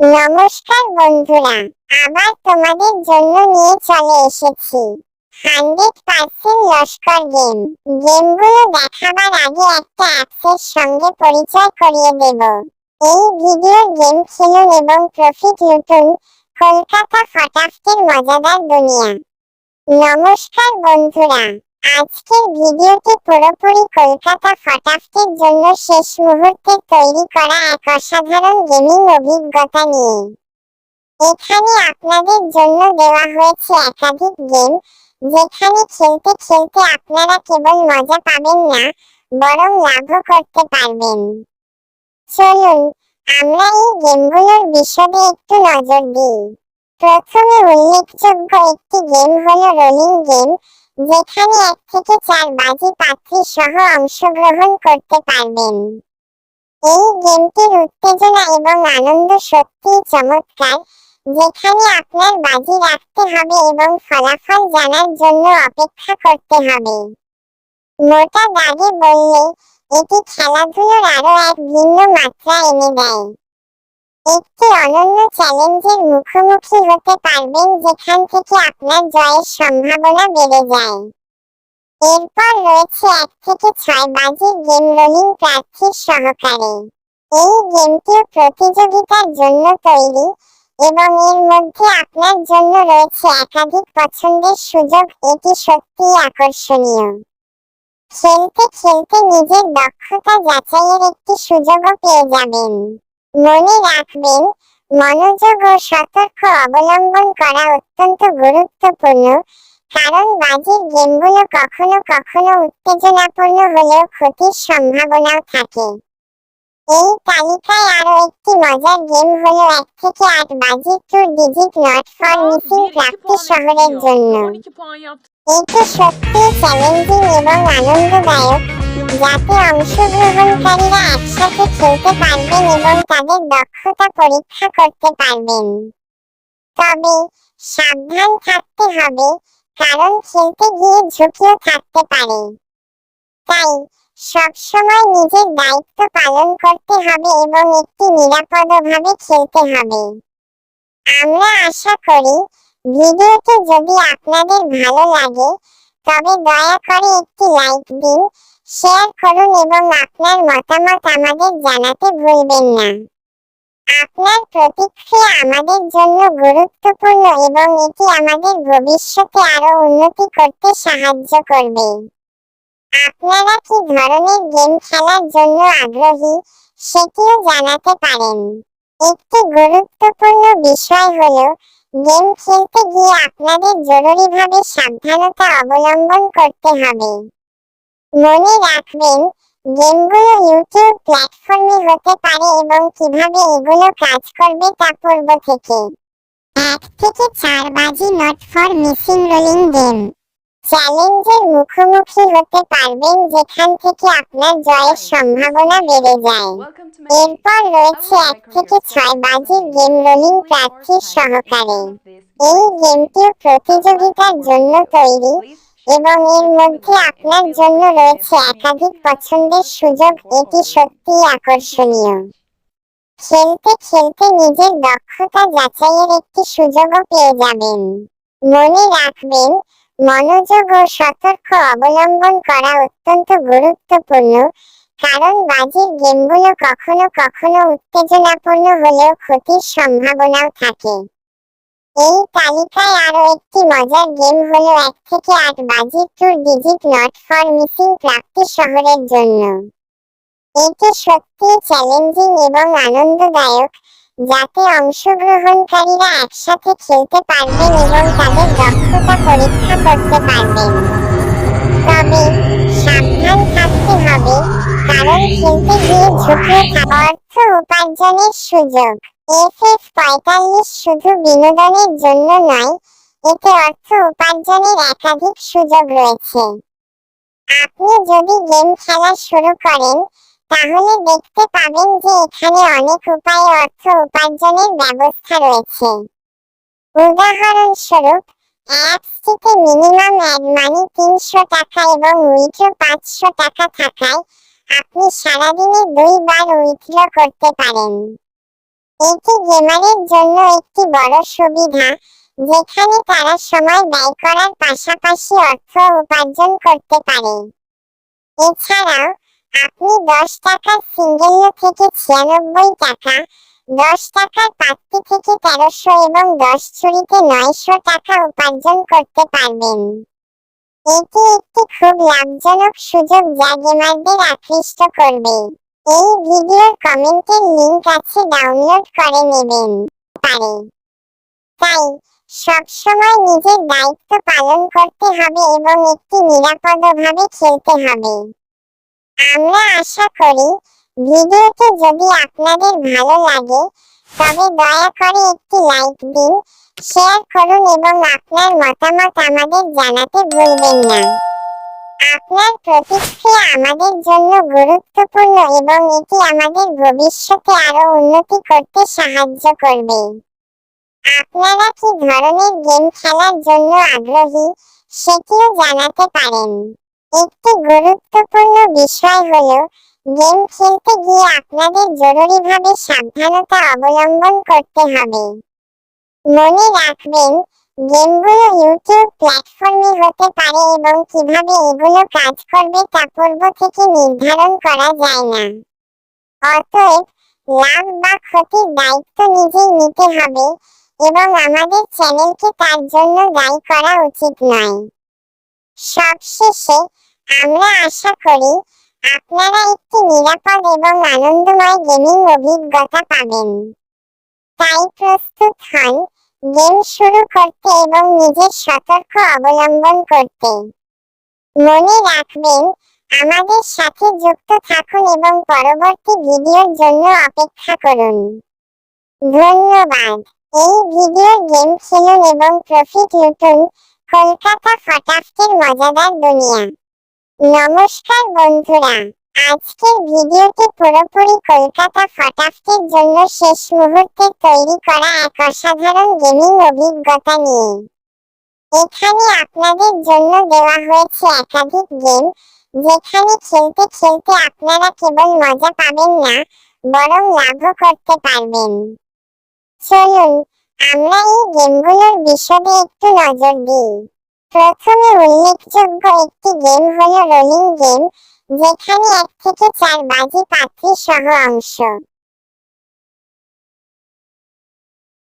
নমস্কার বন্ধুরা, আবার তোমাদের জন্য নিয়ে চলে এসেছি। Hundred percent Laskar game. গেমগুলো দেখাবার আগে একটা অ্যাপসের সঙ্গে পরিচয় করিয়ে দেব। এই ভিডিও গেম খেলুন এবং প্রফিট লুটুন, কলকাতা ফটাফটের মজাদার দুনিয়া। নমস্কার বন্ধুরা। আজকের ভিডিওটি পুরোপুরি কলকাতা ফটাফটের জন্য শেষ মুহূর্তে তৈরি করা এক অসাধারণ গেমিং অভিজ্ঞতা নিয়ে। এখানে আপনাদের জন্য দেওয়া হয়েছে একাধিক গেম যেখানে খেলতে খেলতে আপনারা কেবল মজা পাবেন না, বরং লাভও করতে পারবেন। চলুন, আমরা এই গেমগুলোর বিশদে একটু নজর দিই। প্রথমে উল্লেখযোগ্য একটি গেম হলো রোলিং গেম যেখানে এক থেকে চার বাজি পাত্রী সহ অংশগ্রহণ করতে পারবেন। এই গেমটির উত্তেজনা এবং আনন্দ সত্যিই চমৎকার, যেখানে আপনার বাজি রাখতে হবে এবং ফলাফল জানার জন্য অপেক্ষা করতে হবে। মোটা দাগে বললে, এটি খেলাধুলোর আরও এক ভিন্ন মাত্রা এনে দেয়। একটি অনন্য চ্যালেঞ্জের মুখোমুখি হতে পারবেন যেখান থেকে আপনার জয়ের সম্ভাবনা বেড়ে যায়। এরপর রয়েছে এক থেকে ছয় বাজির গেম রোলিং প্রার্থীর সহকারে। এই গেমটিও প্রতিযোগিতার জন্য তৈরি এবং এর মধ্যে আপনার জন্য রয়েছে একাধিক পছন্দের সুযোগ, এটি সত্যিই আকর্ষণীয়। খেলতে খেলতে নিজের দক্ষতা যাচাইয়ের একটি সুযোগও পেয়ে যাবেন। মনে রাখবেন, মনোযোগ ও সতর্ক অবলম্বন করা অত্যন্ত গুরুত্বপূর্ণ, কারণ বাজির গেমগুলো কখনো কখনো উত্তেজনাপূর্ণ হলেও ক্ষতির সম্ভাবনাও থাকে এই তালিকায় আরও একটি মজার গেম হলো এক থেকে আট বাজির ট্যুর ডিজিট নট ফর মিসিং প্রাপ্তি শহরের জন্য 12 puan yaptı. এটি সত্যিই চ্যালেঞ্জিং এবং আনন্দদায়ক, যাতে অংশগ্রহণকারীরা একসাথে খেলতে পারবেন এবং তাদের দক্ষতা পরীক্ষা করতে পারবেন। তবে সাবধান থাকতে হবে, কারণ খেলতে গিয়ে ঝুঁকিও থাকতে পারে। তাই সবসময় নিজের দায়িত্ব পালন করতে হবে এবং একটি নিরাপদভাবে খেলতে হবে। আমরা আশা করি ভিডিওটি যদি আপনাদের ভালো লাগে, তবে দয়া করে একটি লাইক দিন শেয়ার করুন এবং আপনার মতামত আমাদের জানাতে ভুলবেন না। আপনার প্রতিক্রিয়া আমাদের জন্য গুরুত্বপূর্ণ এবং এটি আমাদের ভবিষ্যতে আরও উন্নতি করতে সাহায্য করবে। আপনারা কি ধরনের গেম খেলার জন্য আগ্রহী সেটিও জানাতে পারেন। একটি গুরুত্বপূর্ণ বিষয় হলো, গেম খেলতে গিয়ে আপনাদের জরুরিভাবে সাবধানতা অবলম্বন করতে হবে। মনে রাখবেন, গেমগুলো ইউটিউব প্ল্যাটফর্মে হতে পারে এবং কীভাবে এগুলো কাজ করবে তা পূর্ব থেকে। এক থেকে চার বাজি not for missing rolling game চ্যালেঞ্জের মুখোমুখি হতে পারবেন যেখান থেকে আপনার জয়ের সম্ভাবনা বেড়ে যায়। এরপর রয়েছে এক থেকে ছয় বাজির গেম রোলিং প্রার্থীর সহকারে। এই গেমটিও প্রতিযোগিতার জন্য তৈরি। এবং এর মধ্যে আপনার জন্য রয়েছে একাধিক পছন্দের সুযোগ, এটি সত্যিই আকর্ষণীয়। খেলতে খেলতে নিজের দক্ষতা যাচাইয়ের একটি সুযোগও পেয়ে যাবেন। মনে রাখবেন, মনোযোগ ও সতর্ক অবলম্বন করা অত্যন্ত গুরুত্বপূর্ণ, কারণ বাজির গেমগুলো কখনো কখনো উত্তেজনাপূর্ণ হলেও ক্ষতির সম্ভাবনাও থাকে। এই তালিকায় আরও একটি মজার গেম হলো এক থেকে আট বাজির ট্যুর ডিজিট নট ফর মিসিং প্রাপ্তি শহরের জন্য। এটি সত্যি চ্যালেঞ্জিং এবং আনন্দদায়ক, যাতে অংশগ্রহণকারীরা একসাথে খেলতে পারবেন এবং তাদের দক্ষতা পরীক্ষা করতে পারবেন। তবে সাবধান থাকতে হবে, কারণ খেলতে গিয়ে থাকা অর্থ উপার্জনের সুযোগ। এফ এফ পঁয়তাল্লিশ শুধু বিনোদনের জন্য নয়, এতে অর্থ উপার্জনের একাধিক সুযোগ রয়েছে। আপনি যদি গেম খেলা শুরু করেন, তাহলে দেখতে পাবেন যে এখানে অনেক উপায়ে অর্থ উপার্জনের ব্যবস্থা রয়েছে। উদাহরণস্বরূপ, অ্যাপসটিতে মিনিমাম অ্যাড মানি তিনশো টাকা এবং উইথড্র পাঁচশো টাকা থাকায় আপনি সারাদিনে দুইবার উইথড্র করতে পারেন। এটি গেমারের জন্য একটি বড় সুবিধা, যেখানে তারা সময় ব্যয় করার পাশাপাশি অর্থ উপার্জন করতে পারে। এছাড়াও, আপনি দশ টাকার সিঙ্গেল থেকে ছিয়ানব্বই টাকা, দশ টাকার পাত্তি থেকে তেরোশো এবং দশ ছুরিতে নয়শো টাকা উপার্জন করতে পারবেন। এটি একটি খুব লাভজনক সুযোগ যা গেমারদের আকৃষ্ট করবে। এই ভিডিওর কমেন্টের লিংক আছে, ডাউনলোড করে নেবেন। পারে। তাই সবসময় নিজের দায়িত্ব পালন করতে হবে এবং একটি নিরাপদভাবে খেলতে হবে। আমরা আশা করি ভিডিওটি যদি আপনাদের ভালো লাগে, তবে দয়া করে একটি লাইক দিন, শেয়ার করুন এবং আপনার মতামত আমাদের জানাতে ভুলবেন না। আপনার প্রতিক্রিয়া আমাদের জন্য গুরুত্বপূর্ণ এবং এটি আমাদের ভবিষ্যতে আরও উন্নতি করতে সাহায্য করবে। আপনারা কি ধরনের গেম খেলার জন্য আগ্রহী, সেটিও জানাতে পারেন। একটি গুরুত্বপূর্ণ বিষয় হলো, গেম খেলতে গিয়ে আপনাদের জরুরিভাবে সাবধানতা অবলম্বন করতে হবে। মনে রাখবেন গেমগুলো ইউটিউব প্ল্যাটফর্মে হতে পারে এবং কীভাবে এগুলো কাজ করবে তা পূর্ব থেকে নির্ধারণ করা যায় না। অতএব, লাভ বা ক্ষতির দায়িত্ব নিজেই নিতে হবে এবং আমাদের চ্যানেলকে তার জন্য দায়ী করা উচিত নয়। সবশেষে, আমরা আশা করি আপনারা একটি নিরাপদ এবং আনন্দময় গেমিং অভিজ্ঞতা পাবেন। তাই প্রস্তুত হন গেম শুরু করতে এবং নিজের সতর্ক অবলম্বন করতে। মনে রাখবেন, আমাদের সাথে যুক্ত থাকুন এবং পরবর্তী ভিডিওর জন্য অপেক্ষা করুন। ধন্যবাদ। এই ভিডিও গেম খেলুন এবং প্রফিট লুটুন কলকাতা ফটাফটের মজাদার দুনিয়া। নমস্কার বন্ধুরা। আজকের ভিডিওটি পুরোপুরি কলকাতা ফটাফটের জন্য শেষ মুহূর্তে তৈরি করা এক অসাধারণ গেমিং অভিজ্ঞতা নিয়ে। এখানে আপনাদের জন্য দেওয়া হয়েছে একাধিক গেম যেখানে খেলতে খেলতে আপনারা কেবল মজা পাবেন না, বরং লাভও করতে পারবেন। চলুন, আমরা এই গেমগুলোর বিশদে একটু নজর দিই। প্রথমে উল্লেখযোগ্য একটি গেম হলো রোলিং গেম যেখানে এক থেকে চার বাজি পাত্রী সহ অংশ।